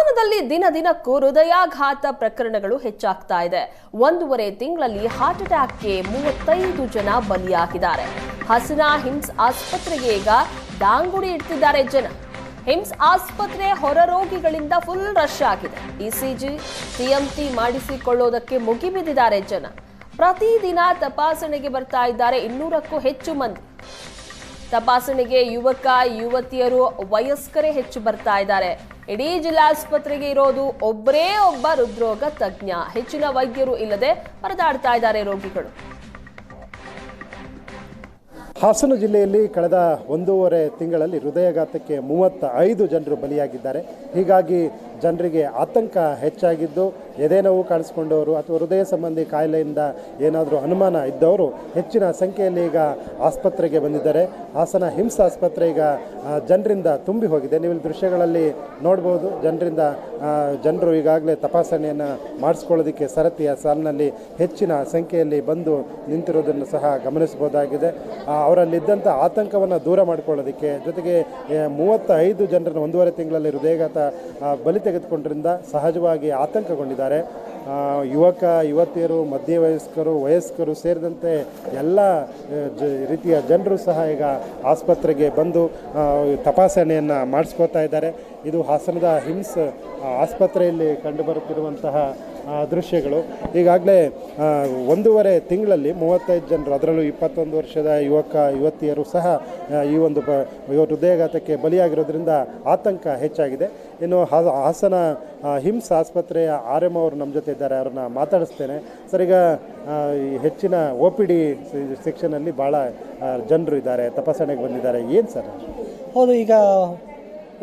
ಹಾಸನದಲ್ಲಿ ದಿನ ದಿನಕ್ಕೂ ಹೃದಯಾಘಾತ ಪ್ರಕರಣಗಳು ಹೆಚ್ಚಾಗ್ತಾ ಇದೆ. ಒಂದೂವರೆ ತಿಂಗಳಲ್ಲಿ ಹಾರ್ಟ್ ಅಟ್ಯಾಕ್ಗೆ ಮೂವತ್ತೈದು ಜನ ಬಲಿಯಾಗಿದ್ದಾರೆ. ಹಸನ ಹಿಮ್ಸ್ ಆಸ್ಪತ್ರೆಗೆ ಈಗ ಡಾಂಗುಡಿ ಇಡ್ತಿದ್ದಾರೆ ಜನ. ಹಿಮ್ಸ್ ಆಸ್ಪತ್ರೆ ಹೊರ ರೋಗಿಗಳಿಂದ ಫುಲ್ ರಶ್ ಆಗಿದೆ. ಇಸಿಜಿ ಸಿಎಂಟಿ ಮಾಡಿಸಿಕೊಳ್ಳೋದಕ್ಕೆ ಮುಗಿಬಿದ್ದಿದ್ದಾರೆ ಜನ. ಪ್ರತಿದಿನ ತಪಾಸಣೆಗೆ ಬರ್ತಾ ಇದ್ದಾರೆ ಇನ್ನೂರಕ್ಕೂ ಹೆಚ್ಚು ಮಂದಿ. ತಪಾಸಣೆಗೆ ಯುವಕ, ಯುವತಿಯರು, ವಯಸ್ಕರೇ ಹೆಚ್ಚು ಬರ್ತಾ ಇದ್ದಾರೆ. ಇಡೀ ಜಿಲ್ಲಾಸ್ಪತ್ರೆಗೆ ಇರೋದು ಒಬ್ಬರೇ ಒಬ್ಬ ಹೃದ್ರೋಗ ತಜ್ಞ. ಹೆಚ್ಚಿನ ವೈದ್ಯರು ಇಲ್ಲದೆ ಪರದಾಡ್ತಾ ಇದ್ದಾರೆ ರೋಗಿಗಳು. ಹಾಸನ ಜಿಲ್ಲೆಯಲ್ಲಿ ಕಳೆದ ಒಂದೂವರೆ ತಿಂಗಳಲ್ಲಿ ಹೃದಯಾಘಾತಕ್ಕೆ ಮೂವತ್ತ ಐದು ಜನರು ಬಲಿಯಾಗಿದ್ದಾರೆ. ಹೀಗಾಗಿ ಜನರಿಗೆ ಆತಂಕ ಹೆಚ್ಚಾಗಿದ್ದು ಎದೆನೋವು ಕಾಣಿಸ್ಕೊಂಡವರು ಅಥವಾ ಹೃದಯ ಸಂಬಂಧಿ ಕಾಯಿಲೆಯಿಂದ ಏನಾದರೂ ಅನುಮಾನ ಇದ್ದವರು ಹೆಚ್ಚಿನ ಸಂಖ್ಯೆಯಲ್ಲಿ ಈಗ ಆಸ್ಪತ್ರೆಗೆ ಬಂದಿದ್ದಾರೆ. ಹಾಸನ ಹಿಮ್ಸ್ ಆಸ್ಪತ್ರೆ ಈಗ ಜನರಿಂದ ತುಂಬಿ ಹೋಗಿದೆ. ನೀವು ದೃಶ್ಯಗಳಲ್ಲಿ ನೋಡ್ಬೋದು, ಜನರಿಂದ ಜನರು ಈಗಾಗಲೇ ತಪಾಸಣೆಯನ್ನು ಮಾಡಿಸ್ಕೊಳ್ಳೋದಕ್ಕೆ ಸರತಿಯ ಸಾಲಿನಲ್ಲಿ ಹೆಚ್ಚಿನ ಸಂಖ್ಯೆಯಲ್ಲಿ ಬಂದು ನಿಂತಿರೋದನ್ನು ಸಹ ಗಮನಿಸಬಹುದಾಗಿದೆ. ಅವರಲ್ಲಿದ್ದಂಥ ಆತಂಕವನ್ನು ದೂರ ಮಾಡಿಕೊಳ್ಳೋದಕ್ಕೆ ಜೊತೆಗೆ ಮೂವತ್ತೈದು ಜನರನ್ನು ಒಂದೂವರೆ ತಿಂಗಳಲ್ಲಿ ಹೃದಯಘಾತ ಬಲಿತ ಬಲಿ ತೆಗೆದುಕೊಂಡ್ರಿಂದ ಸಹಜವಾಗಿ ಆತಂಕಗೊಂಡಿದ್ದಾರೆ. ಯುವಕ, ಯುವತಿಯರು, ಮಧ್ಯವಯಸ್ಕರು, ವಯಸ್ಕರು ಸೇರಿದಂತೆ ಎಲ್ಲ ಜ, ರೀತಿಯ ಜನರು ಸಹ ಈಗ ಆಸ್ಪತ್ರೆಗೆ ಬಂದು ತಪಾಸಣೆಯನ್ನು ಮಾಡಿಸ್ಕೋತಾ ಇದ್ದಾರೆ. ಇದು ಹಾಸನದ ಹಿಮ್ಸ್ ಆಸ್ಪತ್ರೆಯಲ್ಲಿ ಕಂಡುಬರುತ್ತಿರುವಂತಹ ದೃಶ್ಯಗಳು. ಈಗಾಗಲೇ ಒಂದೂವರೆ ತಿಂಗಳಲ್ಲಿ ಮೂವತ್ತೈದು ಜನರು, ಅದರಲ್ಲೂ ಇಪ್ಪತ್ತೊಂದು ವರ್ಷದ ಯುವಕ, ಯುವತಿಯರು ಸಹ ಈ ಒಂದು ಹೃದಯಾಘಾತಕ್ಕೆ ಬಲಿಯಾಗಿರೋದ್ರಿಂದ ಆತಂಕ ಹೆಚ್ಚಾಗಿದೆ. ಇನ್ನು ಹಾಸನ ಹಿಮ್ಸ್ ಆಸ್ಪತ್ರೆಯ ಆರ್ ಎಂ ಅವರು ನಮ್ಮ ಜೊತೆ ಇದ್ದಾರೆ, ಅವ್ರನ್ನ ಮಾತಾಡಿಸ್ತೇನೆ. ಸರ್, ಈಗ ಹೆಚ್ಚಿನ ಒ ಪಿ ಡಿ ಸೆಕ್ಷನಲ್ಲಿ ಭಾಳ ಜನರು ಇದ್ದಾರೆ, ತಪಾಸಣೆಗೆ ಬಂದಿದ್ದಾರೆ. ಏನು ಸರ್? ಹೌದು, ಈಗ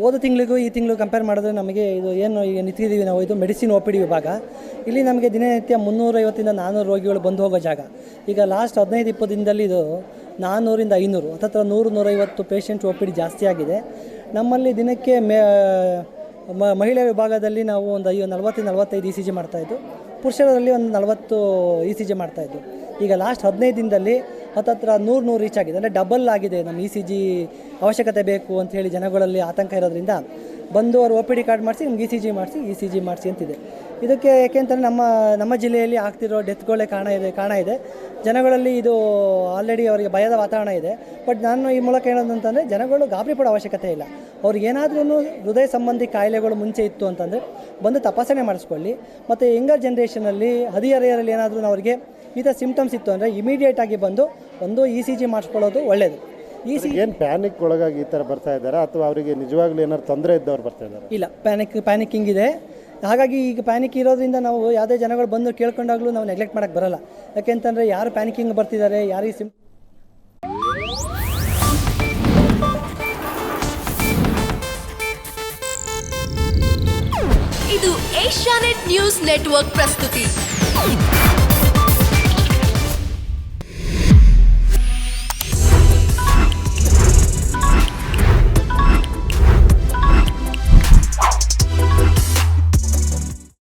ಹೋದ ತಿಂಗಳಿಗೂ ಈ ತಿಂಗಳು ಕಂಪೇರ್ ಮಾಡಿದ್ರೆ ನಮಗೆ ಇದು ಏನು ಈಗ ನಿಂತಿದ್ದೀವಿ ನಾವು, ಇದು ಮೆಡಿಸಿನ್ ಒ ಪಿ ಡಿ ವಿಭಾಗ. ಇಲ್ಲಿ ನಮಗೆ ದಿನನಿತ್ಯ ಮುನ್ನೂರೈವತ್ತಿಂದ ನಾನ್ನೂರು ರೋಗಿಗಳು ಬಂದು ಹೋಗೋ ಜಾಗ. ಈಗ ಲಾಸ್ಟ್ ಹದಿನೈದು, ಇಪ್ಪತ್ತು ದಿನದಲ್ಲಿ ಇದು ನಾನ್ನೂರಿಂದ ಐನೂರು, ಹತ್ತತ್ರ ನೂರು, ನೂರೈವತ್ತು ಪೇಷಂಟ್ ಒ ಪಿ ಡಿ ಜಾಸ್ತಿ ಆಗಿದೆ. ನಮ್ಮಲ್ಲಿ ದಿನಕ್ಕೆ ಮೇ ಮ- ಮಹಿಳೆ ವಿಭಾಗದಲ್ಲಿ ನಾವು ಒಂದು ಐ, ನಲವತ್ತು, ನಲವತ್ತೈದು ಇ ಸಿ ಜಿ ಮಾಡ್ತಾಯಿದ್ದು ಪುರುಷರಲ್ಲಿ ಒಂದು ನಲವತ್ತು ಇ ಸಿ ಜಿ ಮಾಡ್ತಾಯಿದ್ದು ಈಗ ಲಾಸ್ಟ್ ಹದಿನೈದು ದಿನದಲ್ಲಿ ಹತ್ತತ್ರ ನೂರು ನೂರು ರೀಚ್ ಆಗಿದೆ. ಅಂದರೆ ಡಬಲ್ ಆಗಿದೆ ನಮ್ಮ ಇ ಸಿ ಜಿ ಅವಶ್ಯಕತೆ ಬೇಕು ಅಂತ ಹೇಳಿ ಜನಗಳಲ್ಲಿ ಆತಂಕ ಇರೋದ್ರಿಂದ ಬಂದು ಅವರು ಒ ಪಿ ಡಿ ಕಾರ್ಡ್ ಮಾಡಿಸಿ, ನಮ್ಗೆ ಇ ಸಿ ಜಿ ಮಾಡಿಸಿ, ಇ ಸಿ ಜಿ ಮಾಡಿಸಿ ಅಂತಿದೆ. ಇದಕ್ಕೆ ಯಾಕೆಂತಂದರೆ ನಮ್ಮ ನಮ್ಮ ಜಿಲ್ಲೆಯಲ್ಲಿ ಆಗ್ತಿರೋ ಡೆತ್ಗಳೇ ಕಾರಣ ಇದೆ ಕಾರಣ ಇದೆ. ಜನಗಳಲ್ಲಿ ಇದು ಆಲ್ರೆಡಿ ಅವರಿಗೆ ಭಯದ ವಾತಾವರಣ ಇದೆ. ಬಟ್ ನಾನು ಈ ಮೂಲಕ ಹೇಳೋದಂತಂದರೆ ಜನಗಳು ಗಾಬರಿ ಪಡೋ ಅವಶ್ಯಕತೆ ಇಲ್ಲ. ಅವ್ರಿಗೆ ಏನಾದ್ರೂ ಹೃದಯ ಸಂಬಂಧಿ ಕಾಯಿಲೆಗಳು ಮುಂಚೆ ಇತ್ತು ಅಂತಂದರೆ ಬಂದು ತಪಾಸಣೆ ಮಾಡಿಸ್ಕೊಳ್ಳಿ. ಮತ್ತು ಯಂಗರ್ ಜನ್ರೇಷನಲ್ಲಿ ಹದಿಹರೆಯರಲ್ಲಿ ಏನಾದರೂ ಅವರಿಗೆ ಈ ಥರ ಸಿಮ್ಟಮ್ಸ್ ಇತ್ತು ಅಂದರೆ ಇಮಿಡಿಯೇಟ್ ಆಗಿ ಬಂದು ಒಂದು ಇ ಸಿ ಜಿ ಮಾಡಿಸ್ಕೊಳ್ಳೋದು ಒಳ್ಳೆಯದು ಈ ಸಿ ಏನು ಪ್ಯಾನಿಕ್ ಒಳಗಾಗಿ ಈ ಥರ ಬರ್ತಾ ಇದ್ದಾರೆ? ಅಥವಾ ಅವರಿಗೆ ನಿಜವಾಗ್ಲೂ ಏನಾದ್ರು ತೊಂದರೆ ಇದ್ದವ್ರು ಬರ್ತಾ ಇದ್ದಾರೆ? ಇಲ್ಲ ಪ್ಯಾನಿಕ್ ಪ್ಯಾನಿಕಿಂಗ್ ಇದೆ. ಹಾಗಾಗಿ ಈಗ ಪ್ಯಾನಿಕ್ ಇರೋದ್ರಿಂದ ನಾವು ಯಾವುದೇ ಜನಗಳು ಬಂದು ಕೇಳ್ಕೊಂಡಾಗಲೂ ನಾವು ನೆಗ್ಲೆಕ್ಟ್ ಮಾಡೋಕ್ಕೆ ಬರಲ್ಲ. ಯಾಕೆಂತಂದ್ರೆ ಯಾರು ಪ್ಯಾನಿಕಿಂಗ್ ಬರ್ತಿದ್ದಾರೆ, ಯಾರಿಗೆ ಸಿಮ್ ಇದು ಏಷ್ಯಾನೆಟ್ ನ್ಯೂಸ್ ನೆಟ್ವರ್ಕ್ ಪ್ರಸ್ತುತಿ.